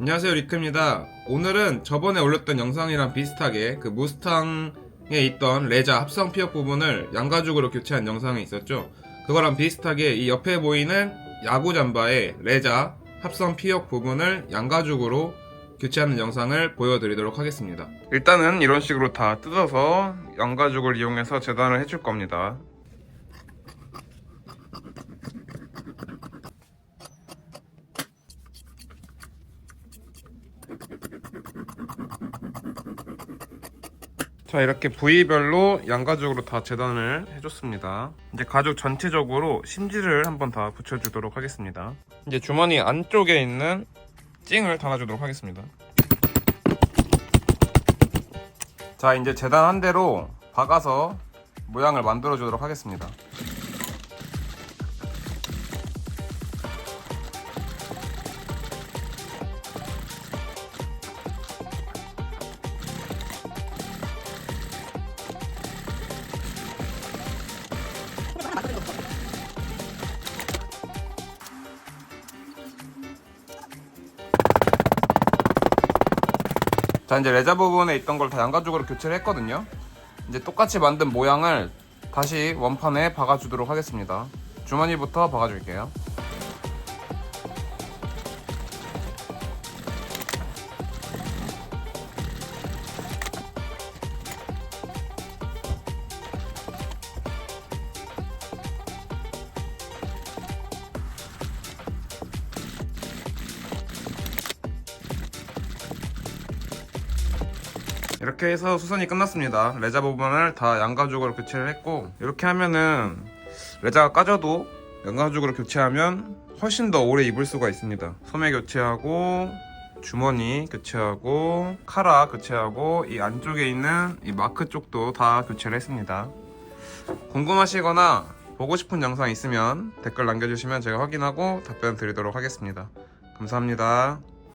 안녕하세요 리크입니다. 오늘은 저번에 올렸던 영상이랑 비슷하게 그 무스탕에 있던 레자 합성 피혁 부분을 양가죽으로 교체한 영상이 있었죠. 그거랑 비슷하게 이 옆에 보이는 야구 잠바의 레자 합성 피혁 부분을 양가죽으로 교체하는 영상을 보여드리도록 하겠습니다. 일단은 이런 식으로 다 뜯어서 양가죽을 이용해서 재단을 해줄 겁니다 자 이렇게 부위별로 양가죽으로 다 재단을 해줬습니다. 이제 가죽 전체적으로 심지를 한번 다 붙여주도록 하겠습니다. 이제 주머니 안쪽에 있는 찡을 달아주도록 하겠습니다. 자 이제 재단한 대로 박아서 모양을 만들어 주도록 하겠습니다 자 이제 레자 부분에 있던 걸 다 양가죽으로 교체를 했거든요. 이제 똑같이 만든 모양을 다시 원판에 박아주도록 하겠습니다. 주머니부터 박아줄게요 이렇게 해서 수선이 끝났습니다. 레자 부분을 다 양가죽으로 교체를 했고 이렇게 하면은 레자가 까져도 양가죽으로 교체하면 훨씬 더 오래 입을 수가 있습니다. 소매 교체하고 주머니 교체하고 카라 교체하고 이 안쪽에 있는 이 마크 쪽도 다 교체를 했습니다. 궁금하시거나 보고 싶은 영상 있으면 댓글 남겨주시면 제가 확인하고 답변 드리도록 하겠습니다. 감사합니다.